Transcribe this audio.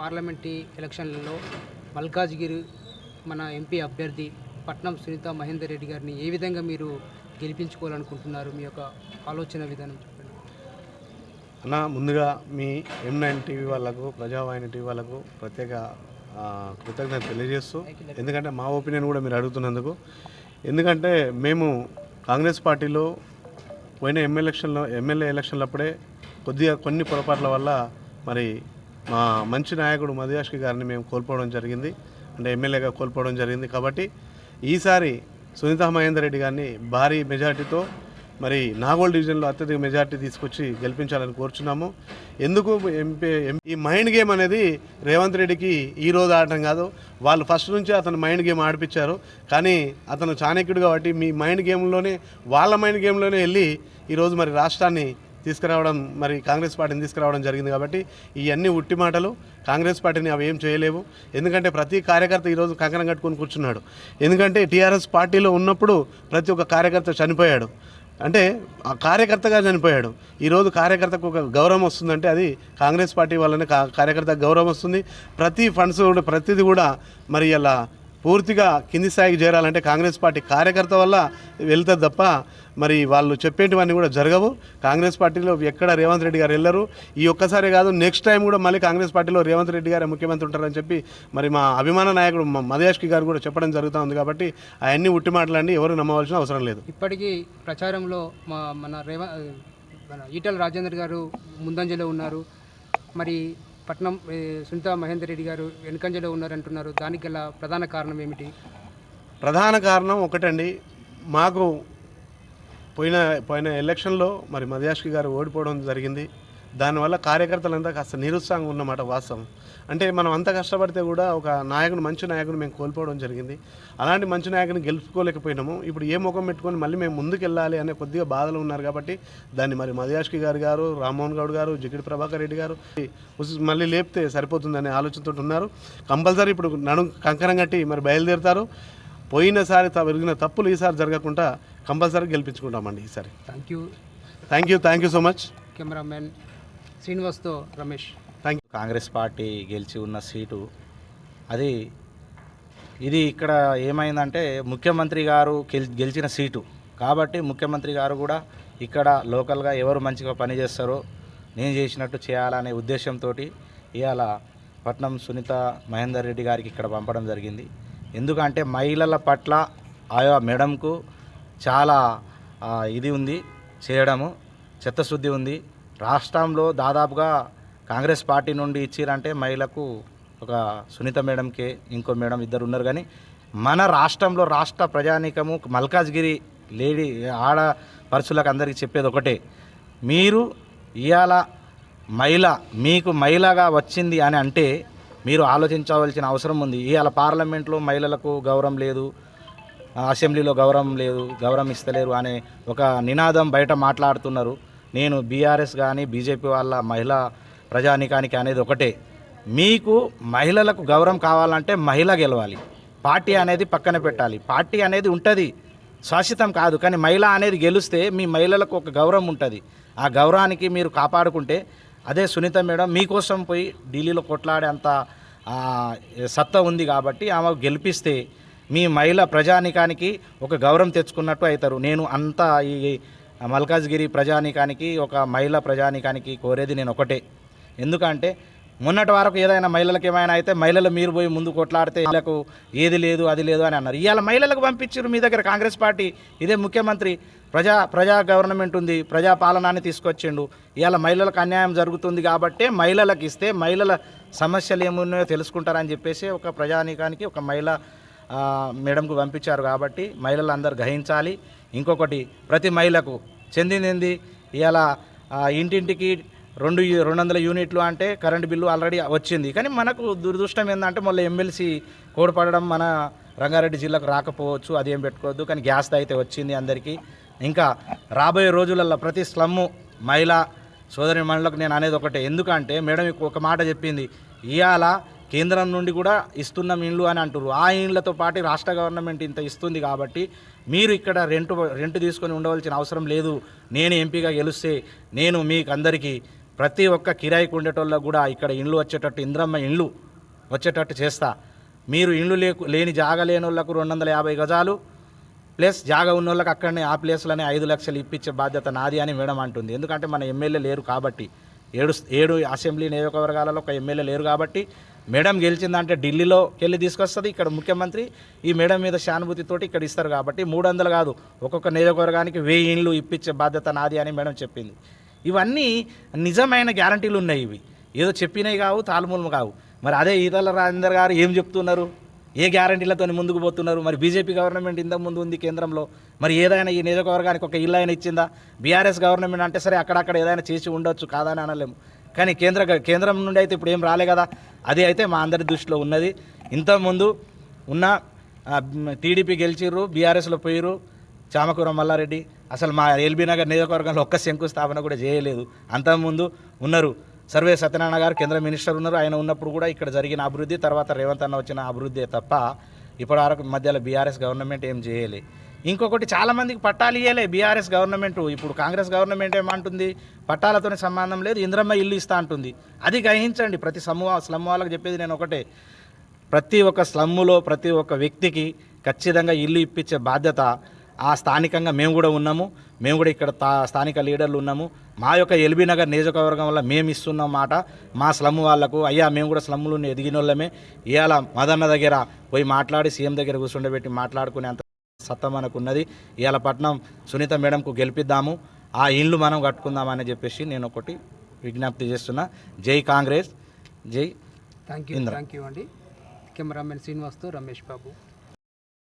Parliamentary ఎలక్షన్లలో మల్కాజ్గిరి మన MP అభ్యర్థి పట్నం సునీత మహేందర్ రెడ్డి గారిని ఏ విధంగా మీరు గెలిపించుకోవాలనుకుంటున్నారు? మీ యొక్క ఆలోచన విధానం చెప్పండి. అన్న ముందుగా మీ ఎం నైన్ టీవీ వాళ్ళకు ప్రజావాహిని టీవీ వాళ్ళకు ప్రత్యేక కృతజ్ఞత తెలియజేస్తూ ఎందుకంటే మా ఒపీనియన్ కూడా మీరు అడుగుతున్నందుకు. ఎందుకంటే మేము కాంగ్రెస్ పార్టీలో పోయిన ఎమ్మెల్యే ఎలక్షన్లో ఎమ్మెల్యే ఎలక్షన్లప్పుడే కొద్దిగా కొన్ని పొరపాట్ల వల్ల మరి మా మంచి నాయకుడు మధుయాష్కి గారిని మేము కోల్పోవడం జరిగింది. అంటే ఎమ్మెల్యేగా కోల్పోవడం జరిగింది కాబట్టి ఈసారి సునీత మహేందర్ రెడ్డి గారిని భారీ మెజార్టీతో మరి నాగోల్ డివిజన్లో అత్యధిక మెజార్టీ తీసుకొచ్చి గెలిపించాలని కోరుచున్నాము. ఎందుకు ఎంపీ ఈ మైండ్ గేమ్ అనేది రేవంత్ రెడ్డికి ఈ రోజు ఆడటం కాదు. వాళ్ళు ఫస్ట్ నుంచి అతను మైండ్ గేమ్ ఆడిపించారు. కానీ అతను చాణక్యుడు కాబట్టి మీ మైండ్ గేమ్లోనే వాళ్ళ మైండ్ గేమ్లోనే వెళ్ళి ఈరోజు మరి రాష్ట్రాన్ని తీసుకురావడం మరి కాంగ్రెస్ పార్టీని తీసుకురావడం జరిగింది కాబట్టి ఇవన్నీ ఉట్టి మాటలు కాంగ్రెస్ పార్టీని అవి ఏం చేయలేవు. ఎందుకంటే ప్రతి కార్యకర్త ఈరోజు కంకణం కట్టుకొని కూర్చున్నాడు. ఎందుకంటే టీఆర్ఎస్ పార్టీలో ఉన్నప్పుడు ప్రతి ఒక్క కార్యకర్త చనిపోయాడు. అంటే ఆ కార్యకర్తగా చనిపోయాడు. ఈరోజు కార్యకర్తకు ఒక గౌరవం వస్తుందంటే అది కాంగ్రెస్ పార్టీ వల్లనే కార్యకర్తకు గౌరవం వస్తుంది. ప్రతి ఫండ్స్ కూడా ప్రతిది కూడా మరి ఇలా పూర్తిగా కింది స్థాయికి చేరాలంటే కాంగ్రెస్ పార్టీ కార్యకర్త వల్ల వెళ్తుంది తప్ప మరి వాళ్ళు చెప్పేటివన్నీ కూడా జరగవు. కాంగ్రెస్ పార్టీలో ఎక్కడ రేవంత్ రెడ్డి గారు వెళ్ళరు. ఈ ఒక్కసారి కాదు నెక్స్ట్ టైం కూడా మళ్ళీ కాంగ్రెస్ పార్టీలో రేవంత్ రెడ్డి గారే ముఖ్యమంత్రి ఉంటారని చెప్పి మరి మా అభిమాన నాయకుడు మా గారు కూడా చెప్పడం జరుగుతూ ఉంది కాబట్టి అవన్నీ ఉట్టి మాటలన్నీ ఎవరు నమ్మవలసిన అవసరం లేదు. ఇప్పటికీ ప్రచారంలో మా మన రేవ మన ఈటల రాజేందర్ గారు ముందంజలో ఉన్నారు. మరి పట్నం ఏ, సునీత మహేందర్ రెడ్డి గారు వెనుకంజలో ఉన్నారంటున్నారు. దానికి గల ప్రధాన కారణం ఏమిటి? ప్రధాన కారణం ఒకటండి. మాకు పోయిన పోయిన ఎలక్షన్లో మరి మధ్యాష్కి గారు ఓడిపోవడం జరిగింది. దానివల్ల కార్యకర్తలంతా కాస్త నిరుత్సాహంగా ఉన్నమాట వాస్తవం. అంటే మనం అంత కష్టపడితే కూడా ఒక నాయకుడు మంచి నాయకుడు మేము కోల్పోవడం జరిగింది. అలాంటి మంచి నాయకుని గెలుపుకోలేకపోయినాము. ఇప్పుడు ఏ ముఖం పెట్టుకొని మళ్ళీ మేము ముందుకు వెళ్ళాలి అనే కొద్దిగా బాధలు ఉన్నారు కాబట్టి దాన్ని మరి మధుయాష్కి గారు గారు రామ్మోహన్ గౌడ్ గారు జిగిడి ప్రభాకర్ రెడ్డి గారు మళ్ళీ లేపితే సరిపోతుందనే ఆలోచనతో ఉన్నారు. కంపల్సరీ ఇప్పుడు నడు కంకణం కట్టి మరి బయలుదేరుతారు. పోయినసారి జరిగిన తప్పులు ఈసారి జరగకుండా కంపల్సరీ గెలిపించుకుంటామండి ఈసారి. Thank you thank you thank you so much. Cameraman శ్రీనివాస్తో Ramesh. Thank you Congress party గెలిచి ఉన్న సీటు అది ఇది ఇక్కడ ఏమైందంటే ముఖ్యమంత్రి గారు గెల్- గెలిచిన సీటు. కాబట్టి ముఖ్యమంత్రి గారు కూడా ఇక్కడ లోకల్గా ఎవరు మంచిగా పనిచేస్తారో నేను చేసినట్టు చేయాలనే ఉద్దేశంతో ఇవాళ పట్నం సునీత మహేందర్ రెడ్డి గారికి ఇక్కడ పంపడం జరిగింది. ఎందుకంటే మహిళల పట్ల ఆయా మేడంకు చాలా ఇది ఉంది చేయడము చిత్తశుద్ధి ఉంది. రాష్ట్రంలో దాదాపుగా కాంగ్రెస్ పార్టీ నుండి ఇచ్చిరంటే మహిళకు ఒక సునీత మేడంకే ఇంకో మేడం ఇద్దరు ఉన్నారు కానీ మన రాష్ట్రంలో రాష్ట్ర ప్రజానీకము మల్కాజ్గిరి లేడీ ఆడ పరుచులకు అందరికీ చెప్పేది ఒకటే. మీరు ఇవాళ మహిళ మీకు మహిళగా వచ్చింది అని అంటే మీరు ఆలోచించవలసిన అవసరం ఉంది. ఇవాళ పార్లమెంట్లో మహిళలకు గౌరవం లేదు అసెంబ్లీలో గౌరవం లేదు గౌరవం ఇస్తలేరు అనే ఒక నినాదం బయట మాట్లాడుతున్నారు. నేను బీఆర్ఎస్ కానీ బీజేపీ వాళ్ళ మహిళా ప్రజానికానికి అనేది ఒకటే. మీకు మహిళలకు గౌరవం కావాలంటే మహిళ గెలవాలి. పార్టీ అనేది పక్కన పెట్టాలి. పార్టీ అనేది ఉంటుంది. శాశ్వతం కాదు. కానీ మహిళ అనేది గెలిస్తే మీ మహిళలకు ఒక గౌరవం ఉంటుంది. ఆ గౌరవానికి మీరు కాపాడుకుంటే అదే సునీత మేడం మీకోసం పోయి ఢిల్లీలో కొట్లాడే అంత సత్తా ఉంది కాబట్టి ఆమె గెలిపిస్తే మీ మహిళ ప్రజానికానికి ఒక గౌరవం తెచ్చుకున్నట్టు అవుతారు నేను అంతా ఈ మల్కాజ్గిరి ప్రజానికానికి ఒక మహిళ ప్రజానికానికి కోరేది నేను ఒకటే. ఎందుకంటే మొన్నటి వరకు ఏదైనా మహిళలకు ఏమైనా అయితే మహిళలు మీరు పోయి ముందు కొట్లాడితే వీళ్ళకు ఏది లేదు అది లేదు అని అన్నారు. ఇవాళ మహిళలకు పంపించారు మీ దగ్గర కాంగ్రెస్ పార్టీ. ఇదే ముఖ్యమంత్రి ప్రజా ప్రజా గవర్నమెంట్ ఉంది ప్రజా పాలనాన్ని తీసుకొచ్చిండు. ఇవాళ మహిళలకు అన్యాయం జరుగుతుంది కాబట్టే మహిళలకు ఇస్తే మహిళల సమస్యలు ఏమున్నాయో తెలుసుకుంటారని చెప్పేసి ఒక ప్రజానీకానికి ఒక మహిళ మేడంకు పంపించారు కాబట్టి మహిళలు అందరు గ్రహించాలి. ఇంకొకటి ప్రతి మహిళకు చెందింది ఇలా ఇంటింటికి రెండు రెండు వందల యూనిట్లు అంటే కరెంట్ బిల్లు ఆల్రెడీ వచ్చింది. కానీ మనకు దురదృష్టం ఏంటంటే మళ్ళీ ఎమ్మెల్సీ కోడపడడం మన రంగారెడ్డి జిల్లాకు రాకపోవచ్చు అది ఏం పెట్టుకోవద్దు. కానీ గ్యాస్ అయితే వచ్చింది అందరికీ. ఇంకా రాబోయే రోజులలో ప్రతి స్లమ్ము మహిళ సోదరి మహిళలకు నేను అనేది ఒకటే. ఎందుకంటే మేడం ఒక మాట చెప్పింది. ఇవాళ కేంద్రం నుండి కూడా ఇస్తున్నాం ఇండ్లు అని అంటారు ఆ ఇండ్లతో పాటు రాష్ట్ర గవర్నమెంట్ ఇంత ఇస్తుంది కాబట్టి మీరు ఇక్కడ రెంట్ రెంట్ తీసుకొని ఉండవలసిన అవసరం లేదు. నేను ఎంపీగా గెలిస్తే నేను మీకు అందరికీ ప్రతి ఒక్క కిరాయికి ఉండేటోళ్ళకు కూడా ఇక్కడ ఇండ్లు వచ్చేటట్టు ఇంద్రమ్మ ఇండ్లు వచ్చేటట్టు చేస్తా. మీరు ఇండ్లు లేకు లేని జాగ లేని వాళ్ళకు రెండు వందల యాభై గజాలు ప్లస్ జాగ ఉన్న వాళ్ళకి అక్కడనే ఆ ప్లేస్లోనే ఐదు లక్షలు ఇప్పించే బాధ్యత నాది అని మేడం అంటుంది. ఎందుకంటే మన ఎమ్మెల్యే లేరు కాబట్టి. ఏడు ఏడు అసెంబ్లీ నియోజకవర్గాలలో ఒక ఎమ్మెల్యే లేరు కాబట్టి మేడం గెలిచిందంటే ఢిల్లీలో వెళ్ళి తీసుకొస్తుంది. ఇక్కడ ముఖ్యమంత్రి ఈ మేడం మీద సానుభూతితోటి ఇక్కడ ఇస్తారు కాబట్టి మూడు వందలు కాదు ఒక్కొక్క నియోజకవర్గానికి వెయ్యి ఇండ్లు ఇప్పించే బాధ్యత నాది అని మేడం చెప్పింది. ఇవన్నీ నిజమైన గ్యారంటీలు ఉన్నాయి ఇవి. ఏదో చెప్పినవి కావు తాలుమూలము కావు. మరి అదే ఈతల రాజేందర్ గారు ఏం చెప్తున్నారు? ఏ గ్యారంటీలతో ముందుకు పోతున్నారు? మరి బీజేపీ గవర్నమెంట్ ఇంతకు ముందు ఉంది కేంద్రంలో. మరి ఏదైనా ఈ నియోజకవర్గానికి ఒక ఇల్లు అయినా ఇచ్చిందా? బీఆర్ఎస్ గవర్నమెంట్ అంటే సరే అక్కడక్కడ ఏదైనా చేసి ఉండొచ్చు కాదని అనలేము. కానీ కేంద్ర కేంద్రం నుండి అయితే ఇప్పుడు ఏం రాలే కదా? అది అయితే మా అందరి దృష్టిలో ఉన్నది. ఇంతకుముందు ఉన్న టీడీపీ గెలిచిర్రు బీఆర్ఎస్లో పోయిర్రు చామకూర మల్లారెడ్డి. అసలు మా ఎల్బీ నగర్ నియోజకవర్గంలో ఒక్క శంకుస్థాపన కూడా చేయలేదు. అంతకుముందు ఉన్నారు సర్వే సత్యనారాయణ గారు కేంద్ర మినిస్టర్ ఉన్నారు. ఆయన ఉన్నప్పుడు కూడా ఇక్కడ జరిగిన అభివృద్ధి తర్వాత రేవంత్ అన్న వచ్చిన అభివృద్ధి తప్ప ఇప్పటి వరకు మధ్యలో బీఆర్ఎస్ గవర్నమెంట్ ఏం చేయలే. ఇంకొకటి చాలామందికి పట్టాలు ఇవ్వలే బీఆర్ఎస్ గవర్నమెంట్ ఇప్పుడు కాంగ్రెస్ గవర్నమెంట్ ఏమంటుంది? పట్టాలతోనే సంబంధం లేదు. ఇంద్రమ్మ ఇల్లు ఇస్తా అంటుంది. అది గ్రహించండి. ప్రతి సమూహ స్లమ్ వాళ్ళకి చెప్పేది నేను ఒకటే. ప్రతి ఒక్క స్లమ్ములో ప్రతి ఒక్క వ్యక్తికి ఖచ్చితంగా ఇల్లు ఇప్పించే బాధ్యత ఆ స్థానికంగా మేము కూడా ఉన్నాము. మేము కూడా ఇక్కడ తా స్థానిక లీడర్లు ఉన్నాము. మా యొక్క ఎల్బీ నగర్ నియోజకవర్గం వల్ల మేము ఇస్తున్నాం మాట మా స్లమ్ వాళ్ళకు అయ్యా మేము కూడా స్లమ్ములు ఎదిగిన వాళ్ళమే ఇవాళ మదన్న దగ్గర పోయి మాట్లాడి సీఎం దగ్గర కూర్చుండబెట్టి మాట్లాడుకునే అంత సత్తా మనకు ఉన్నది ఇవాళ పట్నం సునీత మేడంకు గెలిపిద్దాము. ఆ ఇండ్లు మనం కట్టుకుందామని చెప్పేసి నేను ఒకటి విజ్ఞప్తి చేస్తున్నా. జై కాంగ్రెస్. జై థ్యాంక్ యూ. థ్యాంక్ యూ అండి. కెమెరామెన్ శ్రీనివాస్తో రమేష్ బాబు.